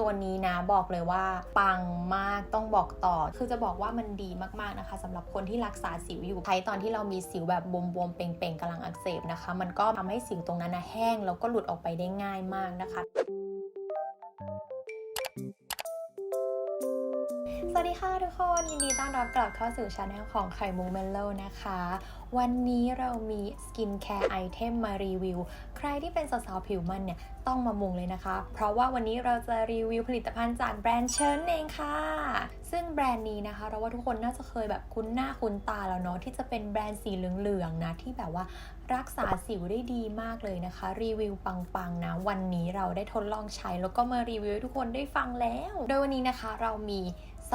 ตัวนี้นะบอกเลยว่าปังมากต้องบอกต่อ คือจะบอกว่ามันดีมากๆนะคะสำหรับคนที่รักษาสิวอยู่ใช้ตอนที่เรามีสิวแบบบวมๆเป่งๆกำลังอักเสบนะคะ มันก็ทำให้สิวตรงนั้นนะแห้งแล้วก็หลุดออกไปได้ง่ายมากนะคะ สวัสดีค่ะทุกคนยินดีต้อนรับกลับเข้าสู่ช anel ของไข่มุกเมลโลนะคะ วันนี้เรามีสกินแคร์ไอเทมมารีวิว ใครที่เป็นสาวๆผิวมันเนี่ย ต้องมามุงเลยนะคะ เพราะว่าวันนี้เราจะรีวิวผลิตภัณฑ์จากแบรนด์เชิญเองค่ะ ซึ่งแบรนด์นี้นะคะ เราว่าทุกคนน่าจะเคยแบบคุ้นหน้าคุ้นตาแล้วเนาะที่จะเป็นแบรนด์สีเหลืองๆนะที่แบบว่ารักษาสิวได้ดีมากเลยนะคะ รีวิวปังๆนะวันนี้เราได้ทดลองใช้แล้วก็มารีวิวให้ทุกคนได้ฟังแล้ว โดยวันนี้นะคะเรามี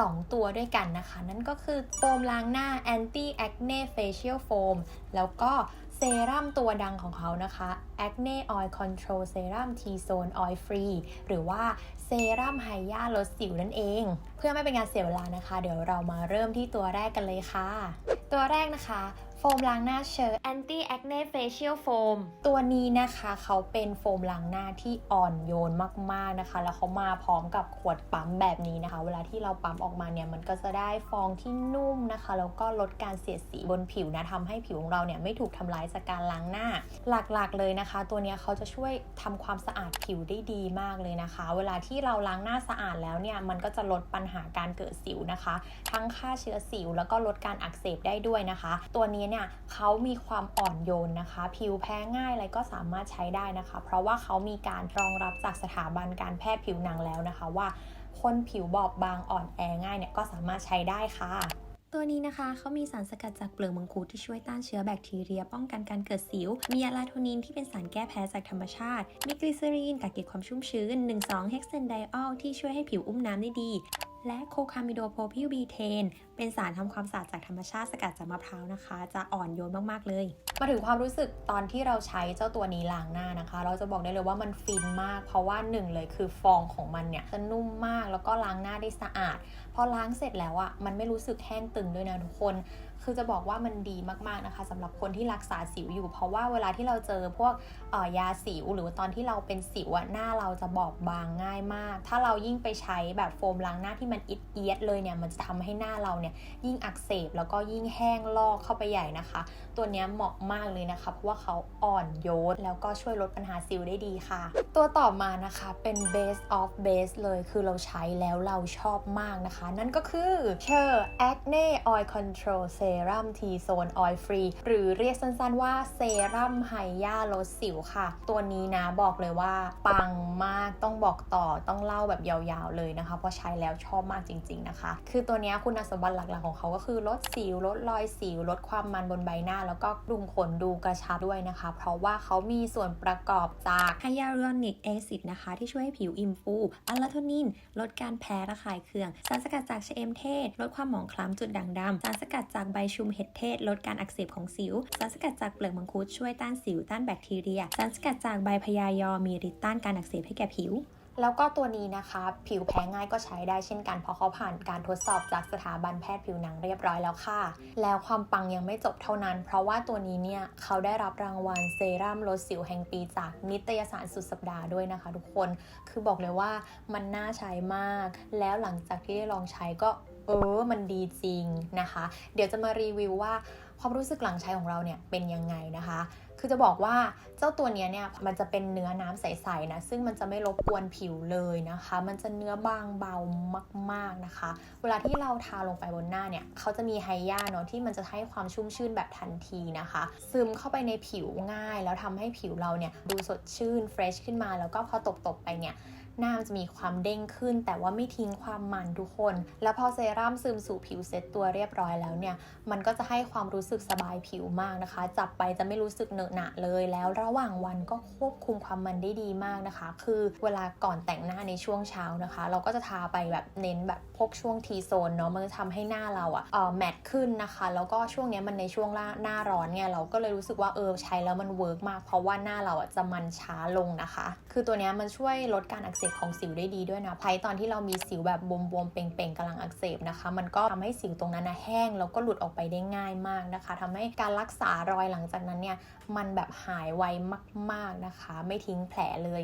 2 ตัวด้วยกันนะคะ นั่นก็คือโฟมล้างหน้า anti acne facial foam แล้วก็เซรั่มตัวดังของเขานะคะ acne oil control serum T zone oil free หรือว่าเซรั่มไฮยาลดสิวนั่นเอง เพื่อไม่เป็นการเสียเวลานะคะ เดี๋ยวเรามาเริ่มที่ตัวแรกกันเลยค่ะ ตัวแรกนะคะ โฟมล้างหน้าเชอร์ anti acne facial foam ตัวนี้นะคะเขาเป็นโฟมล้างหน้าที่อ่อนโยนมากๆนะคะ แล้วเขามาพร้อมกับขวดปั๊มแบบนี้นะคะ เวลาที่เราปั๊มออกมาเนี่ยมันก็จะได้ฟองที่นุ่มนะคะ แล้วก็ลดการเสียดสีบนผิวนะทำให้ผิวของเราเนี่ยไม่ถูกทำร้ายจากการล้างหน้า หลักๆเลยนะคะ ตัวเนี้ยเขาจะช่วยทำความสะอาดผิวได้ดีมากเลยนะคะ เวลาที่เราล้างหน้าสะอาดแล้วเนี่ยมันก็จะลดปัญหาการเกิดสิวนะคะ ทั้งฆ่าเชื้อสิวแล้วก็ลดการอักเสบได้ด้วยนะคะ ตัวนี้เนี่ยเขามีความอ่อนโยนนะคะ ผิวแพ้ง่ายอะไรก็สามารถใช้ได้นะคะ เพราะว่าเขามีการรองรับจากสถาบันการแพทย์ผิวหนังแล้วนะคะว่าคนผิวบอบบางอ่อนแอง่ายเนี่ยก็สามารถใช้ได้ค่ะตัวนี้นะคะเขามีสารสกัดจากเปลือกมังคุดที่ช่วยต้านเชื้อแบคทีเรีย ป้องกันการเกิดสิว มีอะลาโทนินที่เป็นสารแก้แพ้จากธรรมชาติ มีกลีเซอรีนกักเก็บความชุ่มชื้น 1,2 เฮกเซนไดออลที่ช่วยให้ผิวอุ้มน้ำได้ดี และโคคามิโดโพพิลบีเทน เป็นสารทำความสะอาดจากธรรมชาติสกัดจากมะพร้าวนะคะ จะอ่อนโยนมากๆเลย มาถึงความรู้สึกตอนที่เราใช้เจ้าตัวนี้ล้างหน้านะคะ เราจะบอกได้เลยว่ามันฟินมาก เพราะว่าหนึ่งเลยคือฟองของมันเนี่ยจะนุ่มมากแล้วก็ล้างหน้าได้สะอาดพอล้างเสร็จแล้วอะ่ะมันไม่รู้สึกแห้งตึงด้วยนะทุกคน คือจะบอกว่ามันดีมากๆนะคะสำหรับคนที่รักษาสิวอยู่ เพราะว่าเวลาที่เราเจอพวกออยาสิวหรือตอนที่เราเป็นสิวอะหน้าเราจะบอบบางง่ายมาก ถ้าเรายิ่งไปใช้แบบโฟมล้างหน้าที่มันอิดเอียดเลยเนี่ยมันจะทำให้หน้าเราเนี่ยยิ่งอักเสบแล้วก็ยิ่งแห้งลอกเข้าไปใหญ่นะคะ ตัวนี้เหมาะมากเลยนะคะ เพราะว่าเขาอ่อนโยนแล้วก็ช่วยลดปัญหาสิวได้ดีค่ะ ตัวต่อมานะคะเป็น base of base เลยคือเราใช้แล้วเราชอบมากนะคะ นั่นก็คือเชอร์ acne oil control serum T zone oil free หรือเรียกสั้นๆว่าเซรั่มไฮยาลดสิวค่ะ ตัวนี้นะบอกเลยว่าปังมากต้องบอกต่อต้องเล่าแบบยาวๆเลยนะคะ เพราะใช้แล้วชอบมากจริง ๆนะคะ คือตัวนี้คุณสมบัติหลักๆของเขาก็คือลดสิวลดรอยสิวลดความมันบนใบหน้า แล้วก็ดุมขนดูกระชับด้วยนะคะ เพราะว่าเขามีส่วนประกอบจากไฮยาลูรอนิกแอซิดนะคะ ที่ช่วยให้ผิวอิ่มฟูอะลาโทนิน ลดการแพ้ระคายเคือง สารสกัดจากชะเอมเทศ ลดความหมองคล้ำจุดด่างดำสารสกัดจากใบชุมเห็ดเทศ ลดการอักเสบของสิว สารสกัดจากเปลือกมังคุดช่วยต้านสิวต้านแบคทีเรีย สารสกัดจากใบพยายอมีฤทธิ์ต้านการอักเสบให้แก่ผิว แล้วก็ตัวนี้นะคะ ผิวแพ้ง่ายก็ใช้ได้เช่นกัน เพราะเขาผ่านการทดสอบจากสถาบันแพทย์ผิวหนังเรียบร้อยแล้วค่ะ แล้วความปังยังไม่จบเท่านั้น เพราะว่าตัวนี้เนี่ยเขาได้รับรางวัลเซรั่มลดสิวแห่งปีจากนิตยสารสุดสัปดาห์ด้วยนะคะ ทุกคนคือบอกเลยว่ามันน่าใช้มาก แล้วหลังจากที่ได้ลองใช้ก็ เออมันดีจริงนะคะ เดี๋ยวจะมารีวิวว่าความรู้สึกหลังใช้ของเราเนี่ยเป็นยังไงนะคะ คือจะบอกว่าเจ้าตัวเนี้ยเนี่ยมันจะเป็นเนื้อน้ำใสๆนะ ซึ่งมันจะไม่รบกวนผิวเลยนะคะ มันจะเนื้อบางเบามากๆนะคะ เวลาที่เราทาลงไปบนหน้าเนี่ยเขาจะมีไฮยาเนาะที่มันจะให้ความชุ่มชื่นแบบทันทีนะคะ ซึมเข้าไปในผิวง่าย แล้วทำให้ผิวเราเนี่ยดูสดชื่นเฟรชขึ้นมา แล้วก็พอตบๆไปเนี่ย หน้ามันจะมีความเด้งขึ้น แต่ว่าไม่ทิ้งความมันทุกคน แล้วพอเซรั่มซึมสู่ผิวเซ็ตตัวเรียบร้อยแล้วเนี่ย มันก็จะให้ความรู้สึกสบายผิวมากนะคะ จับไปจะไม่รู้สึกเหนอะหนะเลยแล้วระหว่างวันก็ควบคุมความมันได้ดีมากนะคะ คือเวลาก่อนแต่งหน้าในช่วงเช้านะคะ เราก็จะทาไปแบบเน้นแบบพวกช่วงทีโซนเนาะมันจะทำให้หน้าเราอะเอ่อแมตต์ขึ้นนะคะ แล้วก็ช่วงเนี้ยมันในช่วงหน้าร้อนไงเราก็เลยรู้สึกว่าเออใช้แล้วมันเวิร์กมาก เพราะว่าหน้าเราอะจะมันช้าลงนะคะ คือตัวเนี้ยมันช่วยลดการอักเสบของสิวได้ดีด้วยนะภายตอนที่เรามีสิวแบบบวมๆเป่งๆกำลังอักเสบนะคะ มันก็ทำให้สิวตรงนั้นนะแห้งแล้วก็หลุดออกไปได้ง่ายมากนะคะทำให้การรักษารอยหลังจากนั้นเนี่ยมันแบบหายไวมากๆนะคะ ไม่ทิ้งแผลเลย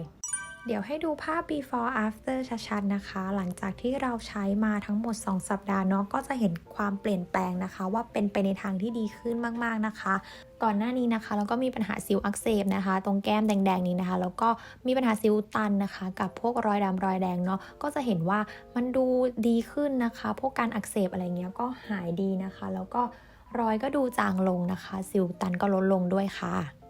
เดี๋ยวให้ดูภาพ before after ชัดๆนะคะ หลังจากที่เราใช้มาทั้งหมด 2 สัปดาห์เนาะก็จะเห็นความเปลี่ยนแปลงนะคะ ว่าเป็นไปในทางที่ดีขึ้นมากๆนะคะ ก่อนหน้านี้นะคะแล้วก็มีปัญหาสิวอักเสบนะคะ ตรงแก้มแดงๆนี้นะคะ แล้วก็มีปัญหาสิวตันนะคะ กับพวกรอยดำรอยแดงเนาะก็จะเห็นว่ามันดูดีขึ้นนะคะ พวกการอักเสบอะไรเงี้ยก็หายดีนะคะ แล้วก็รอยก็ดูจางลงนะคะ สิวตันก็ลดลงด้วยค่ะ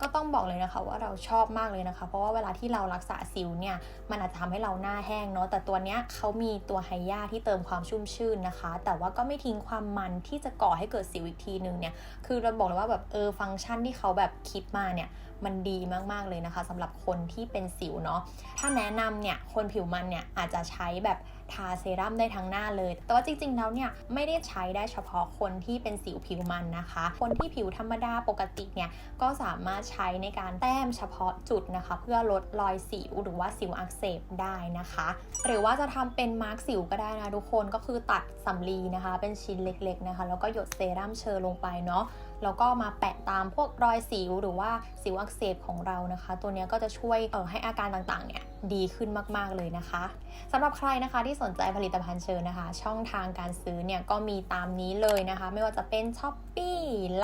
ก็ต้องบอกเลยนะคะว่าเราชอบมากเลยนะคะ เพราะว่าเวลาที่เรารักษาสิวเนี่ยมันอาจจะทำให้เราหน้าแห้งเนาะแต่ตัวเนี้ยเขามีตัวไฮยาที่เติมความชุ่มชื่นนะคะ แต่ว่าก็ไม่ทิ้งความมันที่จะก่อให้เกิดสิวอีกทีนึงเนี่ยคือเราบอกเลยว่าแบบเออฟังก์ชันที่เขาแบบคิดมาเนี่ย มันดีมากๆเลยนะคะสำหรับคนที่เป็นสิวเนาะถ้าแนะนำเนี่ยคนผิวมันเนี่ยอาจจะใช้แบบทาเซรั่มได้ทั้งหน้าเลย แต่ว่าจริงๆ แล้วเนี่ยไม่ได้ใช้ได้เฉพาะคนที่เป็นสิวผิวมันนะคะ คนที่ผิวธรรมดาปกติเนี่ยก็สามารถใช้ในการแต้มเฉพาะจุดนะคะ เพื่อลดรอยสิวหรือว่าสิวอักเสบได้นะคะ หรือว่าจะทำเป็นมาร์กสิวก็ได้นะทุกคนก็คือตัดสำลีนะคะ เป็นชิ้นเล็กๆนะคะ แล้วก็หยดเซรั่มเชอลงไปเนาะ แล้วก็มาแปะตามพวกรอยสิวหรือว่าสิวอักเสบของเรานะคะ ตัวนี้ก็จะช่วยเอ่อให้อาการต่างๆเนี่ยดีขึ้นมากๆเลยนะคะสำหรับใครนะคะที่สนใจผลิตภัณฑ์เชอร์นะคะ ช่องทางการซื้อเนี่ยก็มีตามนี้เลยนะคะ ไม่ว่าจะเป็น s h อ p e e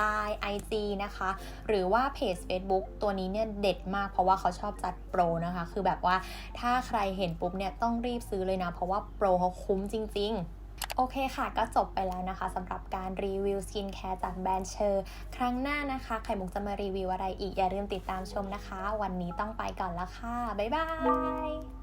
Line IG นะคะ หรือว่าเพจ Facebook ตัวนี้เนี่ยเด็ดมากเพราะว่าเขาชอบจัดโปรนะคะ คือแบบว่าถ้าใครเห็นปุ๊บเนี่ยต้องรีบซื้อเลยนะ เพราะว่าโปรเขาคุ้มจริง ๆ โอเคค่ะ ก็จบไปแล้วนะคะสำหรับการรีวิวสกินแคร์จากแบรนด์เชอร์ครั้งหน้านะคะ ไข่มุกจะมารีวิวอะไรอีก อย่าลืมติดตามชมนะคะ วันนี้ต้องไปก่อนละค่ะ บ๊ายบาย